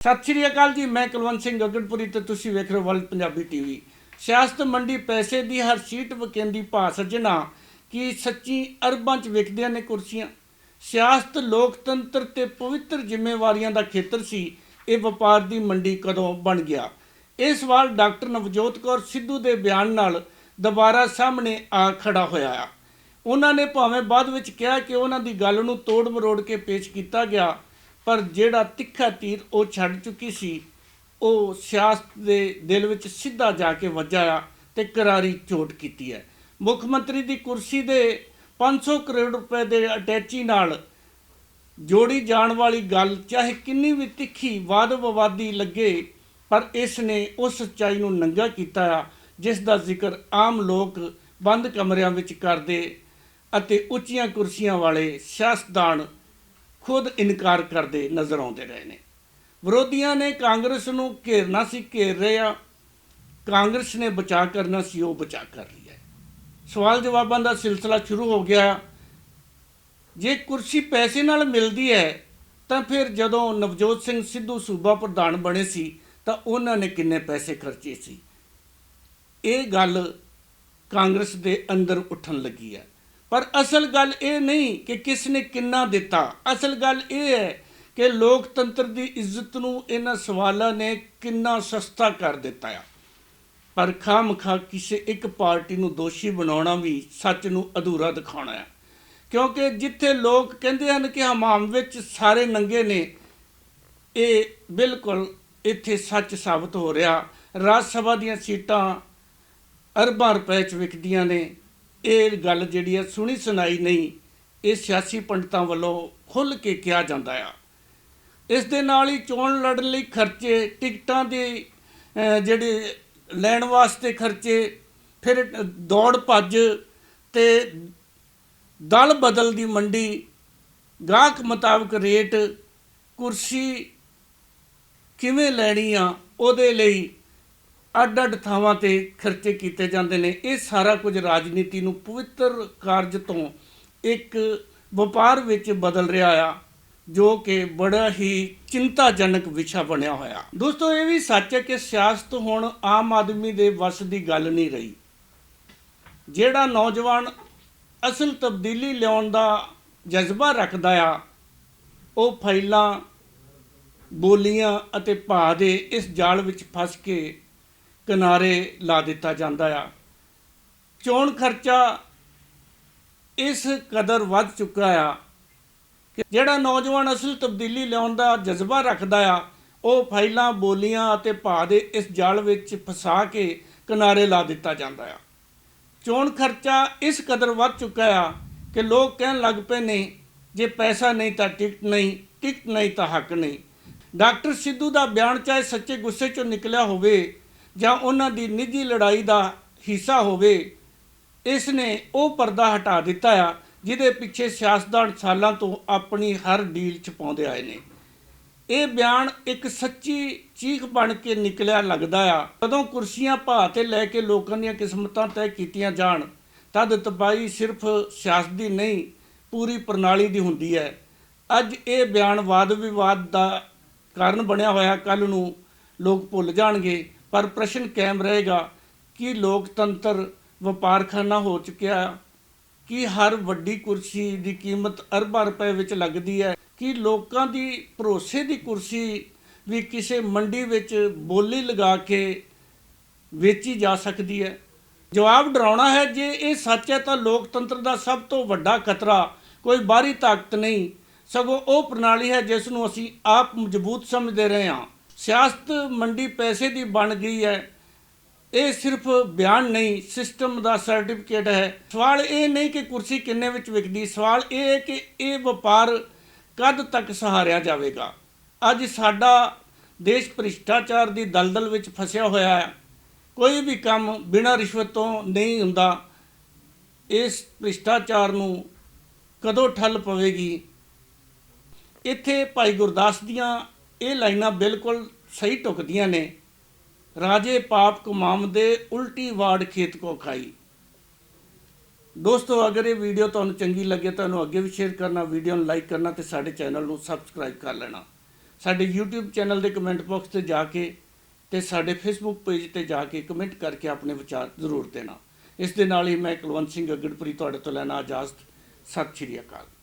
ਸਤਿ ਸ਼੍ਰੀ ਅਕਾਲ ਜੀ, ਮੈਂ ਕੁਲਵੰਤ ਸਿੰਘ ਗਗਨਪੁਰੀ ਤੇ ਤੁਸੀਂ ਵੇਖ ਰਹੇ ਹੋ ਵਰਲਡ ਪੰਜਾਬੀ ਟੀਵੀ ਸਿਆਸਤ ਮੰਡੀ ਪੈਸੇ ਦੀ ਹਰ ਸੀਟ ਵਕੇਂਦੀ ਭਾ ਸੱਜਣਾ ਕਿ ਸੱਚੀ ਅਰਬਾਂ 'ਚ ਵਿਕਦੀਆਂ ਨੇ ਕੁਰਸੀਆਂ? ਸਿਆਸਤ ਲੋਕਤੰਤਰ ਤੇ ਪਵਿੱਤਰ ਜ਼ਿੰਮੇਵਾਰੀਆਂ ਦਾ ਖੇਤਰ ਸੀ, ਇਹ ਵਪਾਰ ਦੀ ਮੰਡੀ ਕਦੋਂ ਬਣ ਗਿਆ? ਇਹ ਸਵਾਲ ਡਾਕਟਰ ਨਵਜੋਤ ਕੌਰ ਸਿੱਧੂ ਦੇ ਬਿਆਨ ਨਾਲ ਦੁਬਾਰਾ ਸਾਹਮਣੇ ਆ ਖੜਾ ਹੋਇਆ ਆ। ਉਹਨਾਂ ਨੇ ਭਾਵੇਂ ਬਾਅਦ ਵਿੱਚ ਕਿਹਾ ਕਿ ਉਹਨਾਂ ਦੀ ਗੱਲ ਨੂੰ ਤੋੜ ਮਰੋੜ ਕੇ ਪੇਸ਼ ਕੀਤਾ ਗਿਆ ਪਰ ਜਿਹੜਾ ਤਿੱਖਾ ਤੀਰ ਉਹ ਛੱਡ ਚੁੱਕੀ ਸੀ, ਉਹ ਸਿਆਸਤ ਦੇ ਦਿਲ ਵਿੱਚ ਸਿੱਧਾ ਜਾ ਕੇ ਵੱਜਾ ਆ ਤੇ ਕਰਾਰੀ ਚੋਟ ਕੀਤੀ ਹੈ। ਮੁੱਖ ਮੰਤਰੀ ਦੀ ਕੁਰਸੀ ਦੇ 500 ਕਰੋੜ ਰੁਪਏ ਦੇ ਅਟੈਚੀ ਨਾਲ ਜੋੜੀ ਜਾਣ ਵਾਲੀ ਗੱਲ ਚਾਹੇ ਕਿੰਨੀ ਵੀ ਤਿੱਖੀ ਵਾਦ ਵਿਵਾਦੀ ਲੱਗੇ, ਪਰ ਇਸ ਨੇ ਉਸ ਸੱਚਾਈ ਨੂੰ ਨੰਗਾ ਕੀਤਾ ਆ, ਜਿਸ ਦਾ ਜ਼ਿਕਰ ਆਮ ਲੋਕ ਬੰਦ ਕਮਰਿਆਂ ਵਿੱਚ ਕਰਦੇ ਅਤੇ ਉੱਚੀਆਂ ਕੁਰਸੀਆਂ ਵਾਲੇ ਸਿਆਸਤਦਾਨ ਖੁਦ ਇਨਕਾਰ ਕਰਦੇ ਨਜ਼ਰ ਆਉਂਦੇ ਰਹੇ ਨੇ। ਵਿਰੋਧੀਆਂ ਨੇ ਕਾਂਗਰਸ ਨੂੰ ਘੇਰਨਾ ਸੀ, ਘੇਰ ਰਹੇ ਆ। ਕਾਂਗਰਸ ਨੇ ਬਚਾ ਕਰਨਾ ਸੀ, ਉਹ ਬਚਾ ਕਰ ਰਹੀ ਹੈ। ਸਵਾਲ ਜਵਾਬਾਂ ਦਾ ਸਿਲਸਿਲਾ ਸ਼ੁਰੂ ਹੋ ਗਿਆ। ਜੇ ਕੁਰਸੀ ਪੈਸੇ ਨਾਲ ਮਿਲਦੀ ਹੈ, ਤਾਂ ਫਿਰ ਜਦੋਂ ਨਵਜੋਤ ਸਿੰਘ ਸਿੱਧੂ ਸੂਬਾ ਪ੍ਰਧਾਨ ਬਣੇ ਸੀ, ਤਾਂ ਉਹਨਾਂ ਨੇ ਕਿੰਨੇ ਪੈਸੇ ਖਰਚੇ ਸੀ? ਇਹ ਗੱਲ ਕਾਂਗਰਸ ਦੇ ਅੰਦਰ ਉੱਠਣ ਲੱਗੀ ਹੈ। ਪਰ ਅਸਲ ਗੱਲ ਇਹ ਨਹੀਂ ਕਿ ਕਿਸ ਨੇ ਕਿੰਨਾ ਦਿੱਤਾ। ਅਸਲ ਗੱਲ ਇਹ ਹੈ ਕਿ ਲੋਕਤੰਤਰ ਦੀ ਇੱਜ਼ਤ ਨੂੰ ਇਹਨਾਂ ਸਵਾਲਾਂ ਨੇ ਕਿੰਨਾ ਸਸਤਾ ਕਰ ਦਿੱਤਾ ਆ। ਪਰ ਖਾਮਖਾ ਕਿਸੇ ਇੱਕ ਪਾਰਟੀ ਨੂੰ ਦੋਸ਼ੀ ਬਣਾਉਣਾ ਵੀ ਸੱਚ ਨੂੰ ਅਧੂਰਾ ਦਿਖਾਉਣਾ ਹੈ। ਕਿਉਂਕਿ ਜਿੱਥੇ ਲੋਕ ਕਹਿੰਦੇ ਹਨ ਕਿ ਹਮਾਮ ਵਿੱਚ ਸਾਰੇ ਨੰਗੇ ਨੇ, ਇਹ ਬਿਲਕੁਲ ਇੱਥੇ ਸੱਚ ਸਾਬਤ ਹੋ ਰਿਹਾ। ਰਾਜ ਸਭਾ ਦੀਆਂ ਸੀਟਾਂ ਅਰਬਾਂ ਰੁਪਏ ਚ ਵਿਕਦੀਆਂ ਨੇ। ਇਹ ਗੱਲ ਜਿਹੜੀ ਹੈ ਸੁਣੀ ਸੁਣਾਈ ਨਹੀਂ ਇਹ ਸਿਆਸੀ ਪੰਡਤਾਂ ਵੱਲੋਂ ਖੁੱਲ੍ਹ ਕੇ ਕਿਹਾ ਜਾਂਦਾ ਆ। ਇਸ ਦੇ ਨਾਲ ਹੀ ਚੋਣ ਲੜਨ ਲਈ ਖਰਚੇ ਟਿਕਟਾਂ ਦੇ ਅਹ, ਜਿਹੜੇ ਲੈਣ ਵਾਸਤੇ ਖਰਚੇ ਫਿਰ ਦੌੜ ਭੱਜ ਤੇ ਦਲ ਬਦਲ ਦੀ ਮੰਡੀ ਗਾਹਕ ਮੁਤਾਬਕ ਰੇਟ ਕੁਰਸੀ ਕਿਵੇਂ ਲੈਣੀ ਆ ਉਹਦੇ ਲਈ ਅੱਡ ਅੱਡ ਥਾਵਾਂ ਤੇ ਖਰਚੇ ਕੀਤੇ ਜਾਂਦੇ ਨੇ। ਇਹ ਸਾਰਾ ਕੁਝ ਰਾਜਨੀਤੀ ਨੂੰ ਪਵਿੱਤਰ ਕਾਰਜ ਤੋਂ ਇੱਕ ਵਪਾਰ ਵਿੱਚ ਬਦਲ ਰਿਹਾ ਆ, ਜੋ ਕਿ ਬੜਾ ਹੀ ਚਿੰਤਾਜਨਕ ਵਿਸ਼ਾ ਬਣਿਆ ਹੋਇਆ। ਦੋਸਤੋ, ਇਹ ਵੀ ਸੱਚ ਹੈ ਕਿ ਸਿਆਸਤ ਹੁਣ ਆਮ ਆਦਮੀ ਦੇ ਵੱਸ ਦੀ ਗੱਲ ਨਹੀਂ ਰਹੀ। ਜਿਹੜਾ ਨੌਜਵਾਨ ਅਸਲ ਤਬਦੀਲੀ ਲਿਆਉਣ ਦਾ ਜਜ਼ਬਾ ਰੱਖਦਾ ਆ, ਉਹ ਫਾਈਲਾਂ, ਬੋਲੀਆਂ ਅਤੇ ਭਾਅ ਦੇ ਇਸ ਜਾਲ ਵਿੱਚ ਫਸ ਕੇ ਕਿਨਾਰੇ ਲਾ ਦਿੱਤਾ ਜਾਂਦਾ ਆ। ਚੋਣ ਖਰਚਾ ਇਸ ਕਦਰ ਵੱਧ ਚੁੱਕਾ ਆ ਕਿ ਜਿਹੜਾ ਨੌਜਵਾਨ ਅਸਲ ਤਬਦੀਲੀ ਲਿਆਉਣ ਦਾ ਜਜ਼ਬਾ ਰੱਖਦਾ ਆ, ਉਹ ਫਾਈਲਾਂ, ਬੋਲੀਆਂ ਅਤੇ ਭਾਅ ਦੇ ਇਸ ਜਾਲ ਵਿੱਚ ਫਸਾ ਕੇ ਕਿਨਾਰੇ ਲਾ ਦਿੱਤਾ ਜਾਂਦਾ ਆ। ਚੋਣ ਖਰਚਾ ਇਸ ਕਦਰ ਵੱਧ ਚੁੱਕਾ ਆ ਕਿ ਲੋਕ ਕਹਿਣ ਲੱਗ ਪਏ ਨੇ, ਜੇ ਪੈਸਾ ਨਹੀਂ ਤਾਂ ਟਿਕਟ ਨਹੀਂ ਟਿਕਟ ਨਹੀਂ ਤਾਂ ਹੱਕ ਨਹੀਂ। ਡਾਕਟਰ ਸਿੱਧੂ ਦਾ ਬਿਆਨ ਚਾਹੇ ਸੱਚੇ ਗੁੱਸੇ ਚੋਂ ਨਿਕਲਿਆ ਹੋਵੇ ਜਾਂ ਉਹਨਾਂ ਦੀ ਨਿੱਜੀ ਲੜਾਈ ਦਾ ਹਿੱਸਾ ਹੋਵੇ, ਇਸ ਨੇ ਉਹ ਪਰਦਾ ਹਟਾ ਦਿੱਤਾ ਆ, ਜਿਹਦੇ ਪਿੱਛੇ ਸਿਆਸਤਦਾਨ ਸਾਲਾਂ ਤੋਂ ਆਪਣੀ ਹਰ ਡੀਲ ਛਪਾਉਂਦੇ ਆਏ ਨੇ। ਇਹ ਬਿਆਨ ਇੱਕ ਸੱਚੀ ਚੀਖ ਬਣ ਕੇ ਨਿਕਲਿਆ ਲੱਗਦਾ ਆ। ਜਦੋਂ ਕੁਰਸੀਆਂ ਭਾਅ ਤੇ ਲੈ ਕੇ ਲੋਕਾਂ ਦੀਆਂ ਕਿਸਮਤਾਂ ਤੈਅ ਕੀਤੀਆਂ ਜਾਣ, ਤਦ ਤਬਾਈ ਸਿਰਫ ਸਿਆਸਤ ਦੀ ਨਹੀਂ, ਪੂਰੀ ਪ੍ਰਣਾਲੀ ਦੀ ਹੁੰਦੀ ਹੈ। ਅੱਜ ਇਹ ਬਿਆਨ ਵਾਦ ਵਿਵਾਦ ਦਾ ਕਾਰਨ ਬਣਿਆ ਹੋਇਆ ਕੱਲ ਨੂੰ ਲੋਕ ਭੁੱਲ ਜਾਣਗੇ। ਪਰ ਪ੍ਰਸ਼ਨ ਕਾਇਮ ਰਹੇਗਾ ਕਿ ਲੋਕਤੰਤਰ ਵਪਾਰਖਾਨਾ ਹੋ ਚੁੱਕਿਆ ਕਿ ਹਰ ਵੱਡੀ ਕੁਰਸੀ ਦੀ ਕੀਮਤ ਅਰਬਾਂ ਰੁਪਏ ਵਿੱਚ ਲੱਗਦੀ ਹੈ, ਕਿ ਲੋਕਾਂ ਦੀ ਭਰੋਸੇ ਦੀ ਕੁਰਸੀ ਵੀ ਕਿਸੇ ਮੰਡੀ ਵਿੱਚ ਬੋਲੀ ਲਗਾ ਕੇ ਵੇਚੀ ਜਾ ਸਕਦੀ ਹੈ। ਜਵਾਬ ਡਰਾਉਣਾ ਹੈ, ਜੇ ਇਹ ਸੱਚ ਹੈ ਤਾਂ ਲੋਕਤੰਤਰ ਦਾ ਸਭ ਤੋਂ ਵੱਡਾ ਖਤਰਾ ਕੋਈ ਬਾਹਰੀ ਤਾਕਤ ਨਹੀਂ, ਸਗੋਂ ਉਹ ਪ੍ਰਣਾਲੀ ਹੈ ਜਿਸ ਨੂੰ ਅਸੀਂ ਆਪ ਮਜ਼ਬੂਤ ਸਮਝਦੇ ਰਹੇ ਹਾਂ। ਸਿਆਸਤ ਮੰਡੀ ਪੈਸੇ ਦੀ ਬਣ ਗਈ ਹੈ। ਇਹ ਸਿਰਫ ਬਿਆਨ ਨਹੀਂ, ਸਿਸਟਮ ਦਾ ਸਰਟੀਫਿਕੇਟ ਹੈ। ਸਵਾਲ ਇਹ ਨਹੀਂ ਕਿ ਕੁਰਸੀ ਕਿੰਨੇ ਵਿੱਚ ਵਿਕਦੀ, ਸਵਾਲ ਇਹ ਹੈ ਕਿ ਇਹ ਵਪਾਰ ਕਦ ਤੱਕ ਸਹਾਰਿਆ ਜਾਵੇਗਾ। ਅੱਜ ਸਾਡਾ ਦੇਸ਼ ਭ੍ਰਿਸ਼ਟਾਚਾਰ ਦੀ ਦਲਦਲ ਵਿੱਚ ਫਸਿਆ ਹੋਇਆ ਹੈ। ਕੋਈ ਵੀ ਕੰਮ ਬਿਨਾਂ ਰਿਸ਼ਵਤ ਤੋਂ ਨਹੀਂ ਹੁੰਦਾ। ਇਸ ਭ੍ਰਿਸ਼ਟਾਚਾਰ ਨੂੰ ਕਦੋਂ ਠੱਲ ਪਵੇਗੀ? ਇੱਥੇ ਭਾਈ ਗੁਰਦਾਸ ਦੀਆਂ ਇਹ ਲਾਈਨਾਂ ਬਿਲਕੁਲ ਸਹੀ ਟੁਕਦੀਆਂ ਨੇ। ਰਾਜੇ ਪਾਪ ਕਮਾਮ ਦੇ ਉਲਟੀ ਵਾੜ ਖੇਤ ਕੋ ਖਾਈ। ਦੋਸਤੋ, ਅਗਰ ਇਹ ਵੀਡੀਓ ਤੁਹਾਨੂੰ ਚੰਗੀ ਲੱਗੇ ਤਾਂ ਇਹਨੂੰ ਅੱਗੇ ਵੀ ਸ਼ੇਅਰ ਕਰਨਾ, ਵੀਡੀਓ ਨੂੰ ਲਾਈਕ ਕਰਨਾ ਤੇ ਸਾਡੇ ਚੈਨਲ ਨੂੰ ਸਬਸਕ੍ਰਾਈਬ ਕਰ ਲੈਣਾ। ਸਾਡੇ YouTube ਚੈਨਲ ਦੇ ਕਮੈਂਟ ਬਾਕਸ ਤੇ ਜਾ ਕੇ ਤੇ ਸਾਡੇ Facebook ਪੇਜ ਤੇ ਜਾ ਕੇ ਕਮੈਂਟ ਕਰਕੇ ਆਪਣੇ ਵਿਚਾਰ ਜ਼ਰੂਰ ਦੇਣਾ। ਇਸ ਦੇ ਨਾਲ ਹੀ ਮੈਂ ਕੁਲਵੰਤ ਸਿੰਘ ਅਗੜਪੁਰੀ ਤੁਹਾਡੇ ਤੋਂ ਲੈਣਾ ਇਜਾਜ਼ਤ। ਸਤਿ ਸ਼੍ਰੀ ਅਕਾਲ।